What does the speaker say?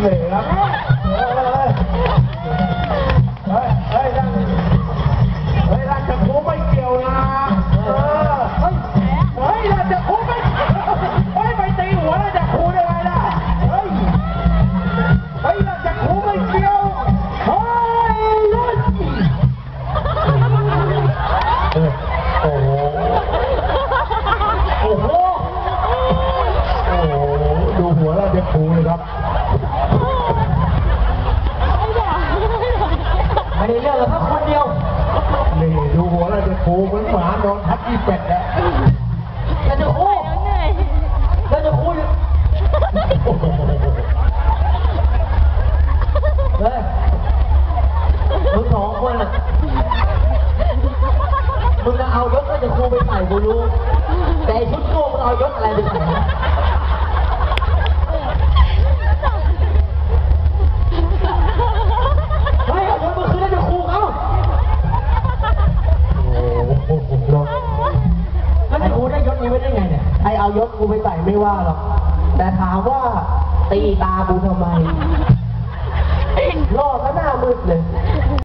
เหลือเฮ้ยเฮ้ยนั่อ้ยาชภูไม่เกี่ยวนะเออเฮ้ยเฮ้ยาชภูไม่เฮ้ยไปตีหัวราชภูได้ไงล่ะเฮ้ยเฮ้ยราชภูไม่เกี่ยวเฮ้ยโอ้โหโอ้โหโอ้โหดูหัวราชภูเลยครับ โหเหมือนหมานอนทับที่เป็ดนะแล้จะคู่แล้วจะคู่เฮ้ยมึงสองคนอะมึงจะเอายศก็จะครูไปใส่กูรู้แต่ชุดโก้มึงเอายกอะไรไปใส่ ยศกูไปใส่ไม่ว่าหรอก แต่ถามว่าตีตากูทำไมล่อซะหน้ามืดเลย